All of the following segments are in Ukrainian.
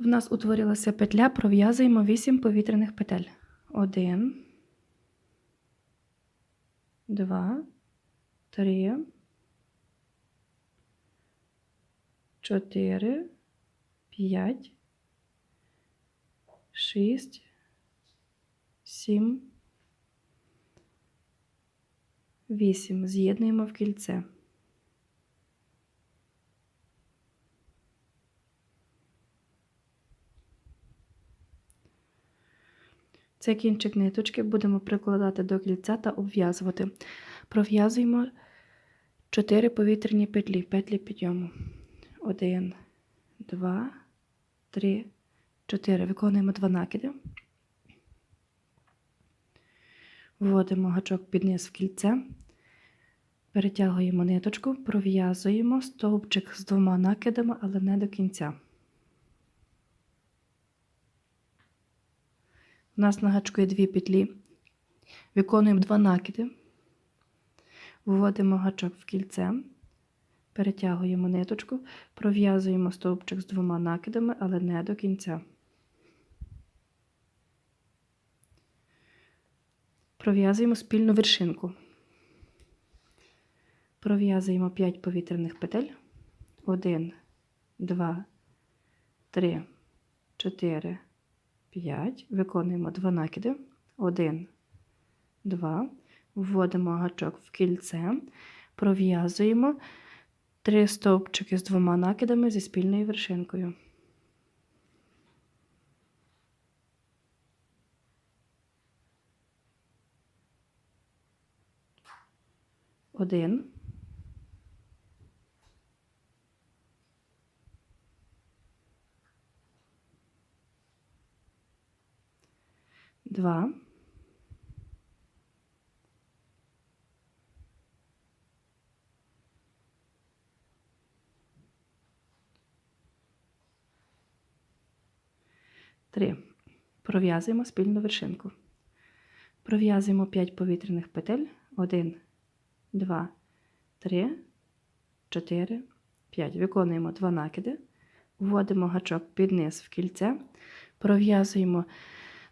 В нас утворилася петля, пров'язуємо 8 повітряних петель. 1, 2, 3, 4, 5, 6, 7, 8. З'єднуємо в кільце. Цей кінчик ниточки будемо прикладати до кільця та обв'язувати. Пров'язуємо 4 повітряні петлі, петлі підйому. 1, 2, 3, 4. Виконуємо 2 накиди. Вводимо гачок під низ в кільце, перетягуємо ниточку, пров'язуємо стовпчик з двома накидами, але не до кінця. У нас на гачку є дві петлі. Виконуємо два накиди, вводимо гачок в кільце, перетягуємо ниточку, пров'язуємо стовпчик з двома накидами, але не до кінця. Пров'язуємо спільну вершинку. Пров'язуємо 5 повітряних петель. 1, 2, 3, 4, 5. Виконуємо 2 накиди. 1, 2. Вводимо гачок в кільце. Пров'язуємо 3 стовпчики з двома накидами зі спільною вершинкою. Один. Два. Три. Пров'язуємо спільну вершинку. Пров'язуємо 5 повітряних петель. 1, 2, 3, 4, 5. Виконуємо 2 накиди. Вводимо гачок під низ в кільце. Пров'язуємо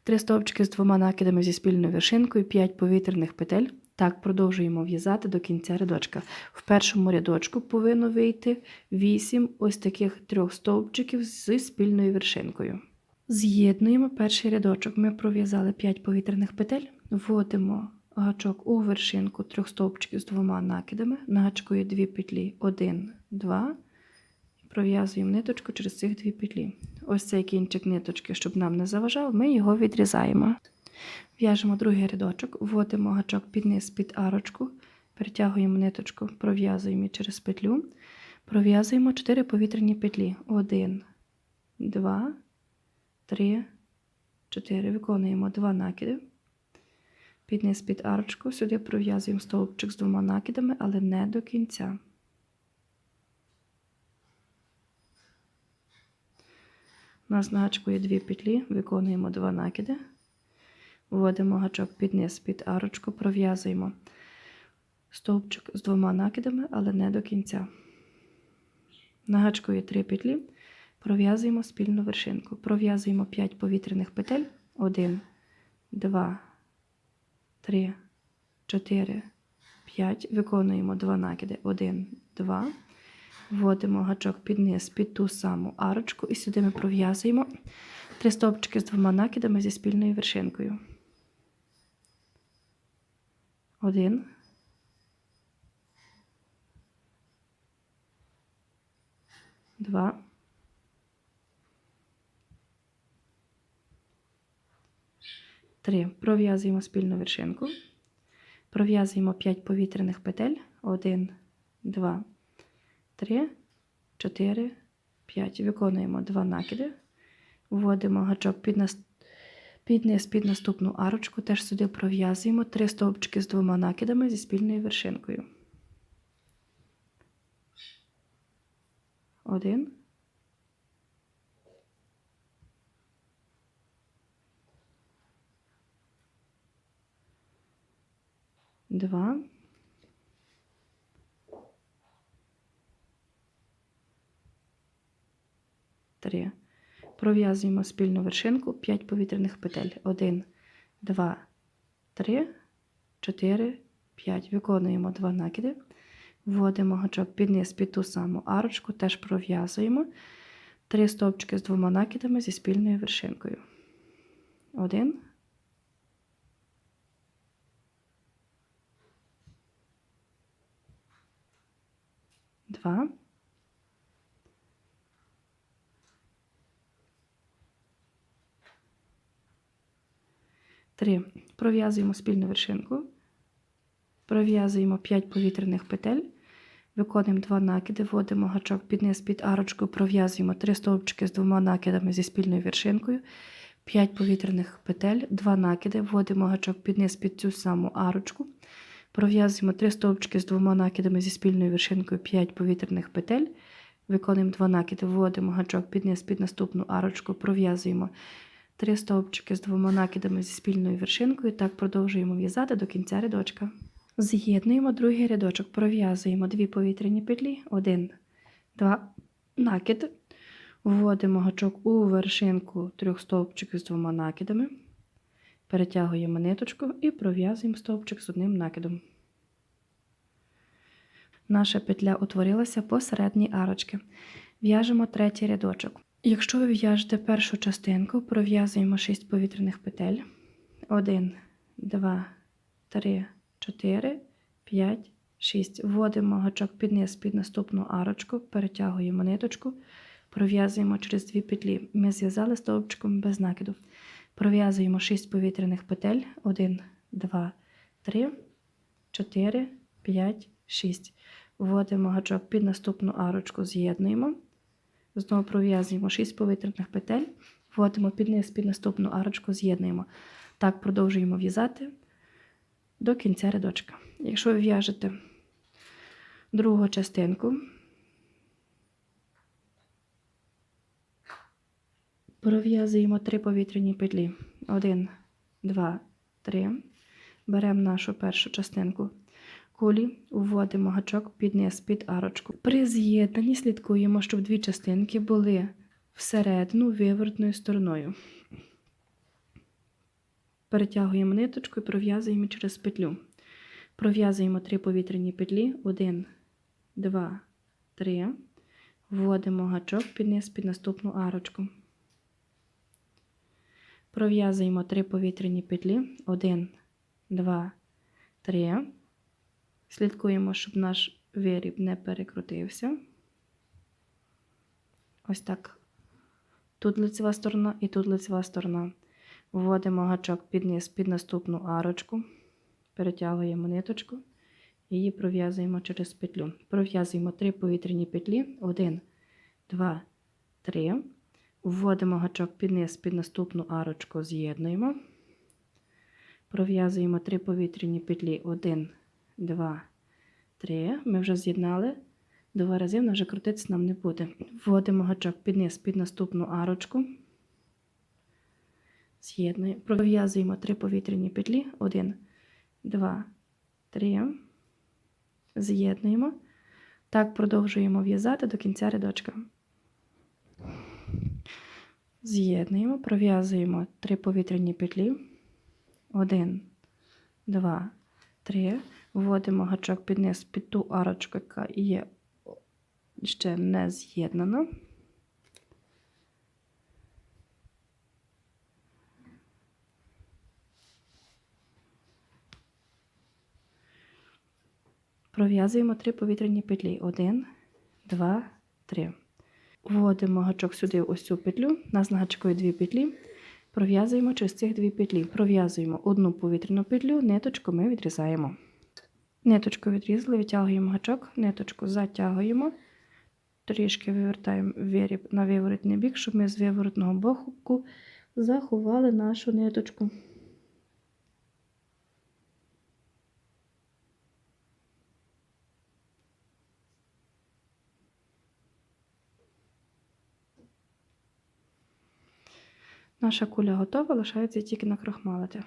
3 стовпчики з двома накидами зі спільною вершинкою, 5 повітряних петель. Так, продовжуємо в'язати до кінця рядочка. В першому рядочку повинно вийти 8 ось таких трьох стовпчиків зі спільною вершинкою. З'єднуємо перший рядочок. Ми пров'язали 5 повітряних петель, вводимо гачок у вершинку трьох стовпчиків з двома накидами. На гачку дві петлі 1, 2. Пров'язуємо ниточку через цих дві петлі. Ось цей кінчик ниточки, щоб нам не заважав, ми його відрізаємо. В'яжемо другий рядочок, вводимо гачок під низ під арочку, перетягуємо ниточку, пров'язуємо через петлю. Пров'язуємо 4 повітряні петлі. 1, 2, 3, 4. Виконуємо 2 накиди. Під низ під арочку. Сюди пров'язуємо стовпчик з двома накидами, але не до кінця. У нас на гачку є дві петлі, виконуємо два накиди. Вводимо гачок під низ під арочку, пров'язуємо стовпчик з двома накидами, але не до кінця. На гачку є три петлі. Пров'язуємо спільну вершинку. Пров'язуємо 5 повітряних петель. 1, 2, 3, 4, 5. Виконуємо 2 накиди. 1, 2. Вводимо гачок під низ під ту саму арочку і сюди ми пров'язуємо 3 стовпчики з двома накидами зі спільною вершинкою. 1, Два. Три. Пров'язуємо спільну вершинку. Пров'язуємо 5 повітряних петель. 1, 2, 3, 4, 5. Виконуємо 2 накиди. Вводимо гачок під, нас... під низ під наступну арочку. Теж сюди пров'язуємо 3 стовпчики з двома накидами зі спільною вершинкою. 1, Два. Три. Пров'язуємо спільну вершинку 5 повітряних петель. 1, 2, 3, 4, 5. Виконуємо 2 накиди. Вводимо гачок під низ під ту саму арочку, теж пров'язуємо. Три стовпчики з двома накидами зі спільною вершинкою. Один. Два. Три. Пров'язуємо спільну вершинку. Пров'язуємо 5 повітряних петель. Виконуємо 2 накиди, вводимо гачок під низ під арочку, пров'язуємо 3 стовпчики з двома накидами зі спільною вершинкою. 5 повітряних петель, 2 накиди, вводимо гачок під низ під цю саму арочку. Пров'язуємо 3 стовпчики з двома накидами зі спільною вершинкою 5 повітряних петель. Виконуємо 2 накиди, вводимо гачок під низ під наступну арочку, пров'язуємо 3 стовпчики з двома накидами зі спільною вершинкою. Так продовжуємо в'язати до кінця рядочка. З'єднуємо другий рядочок, пров'язуємо дві повітряні петлі, один, два, накид. Вводимо гачок у вершинку трьох стовпчиків з двома накидами. Перетягуємо ниточку і пров'язуємо стовпчик з одним накидом. Наша петля утворилася посередній арочки. В'яжемо третій рядочок. Якщо ви в'яжете першу частинку, пров'язуємо 6 повітряних петель. 1, 2, 3, 4, 5, 6. Вводимо гачок під низ під наступну арочку, перетягуємо ниточку, пров'язуємо через дві петлі. Ми зв'язали стовпчиком без накиду. Пров'язуємо 6 повітряних петель. 1, 2, 3, 4, 5, 6. Вводимо гачок під наступну арочку, з'єднуємо. Знову пров'язуємо 6 повітряних петель, вводимо під низ під наступну арочку, з'єднуємо. Так продовжуємо в'язати до кінця рядочка. Якщо ви в'яжете другу частинку, пров'язуємо 3 повітряні петлі. 1, 2, 3. Беремо нашу першу частинку кулі, вводимо гачок під низ під арочку. При з'єднанні слідкуємо, щоб дві частинки були всередину виворотною стороною. Перетягуємо ниточку і пров'язуємо через петлю. Пров'язуємо три повітряні петлі. 1, 2, 3. Вводимо гачок під низ під наступну арочку. Пров'язуємо три повітряні петлі. 1, 2, 3. Слідкуємо, щоб наш виріб не перекрутився. Ось так. Тут лицева сторона і тут лицева сторона. Вводимо гачок під низ під наступну арочку, перетягуємо ниточку і її пров'язуємо через петлю. Пров'язуємо три повітряні петлі. 1, 2, 3. Вводимо гачок під низ під наступну арочку, з'єднуємо. Пров'язуємо три повітряні петлі. 1, 2, 3. Ми вже з'єднали. Два рази вона вже крутитися нам не буде. Вводимо гачок під низ під наступну арочку. З'єднуємо. Пров'язуємо три повітряні петлі. 1, 2, 3. З'єднуємо. Так продовжуємо в'язати до кінця рядочка. З'єднуємо, пров'язуємо три повітряні петлі. 1, 2, 3. Вводимо гачок під низ під ту арочку, яка є ще не з'єднана. Пров'язуємо три повітряні петлі. 1, 2, 3. Вводимо гачок сюди в ось цю петлю. Нас на гачку є дві петлі. Пров'язуємо через цих дві петлі. Пров'язуємо одну повітряну петлю, ниточку ми відрізаємо. Ниточку відрізали, витягуємо гачок, ниточку затягуємо, трішки вивертаємо виріб на виворотний бік, щоб ми з виворотного боку заховали нашу ниточку. Наша куля готова, лишається тільки накрахмалити.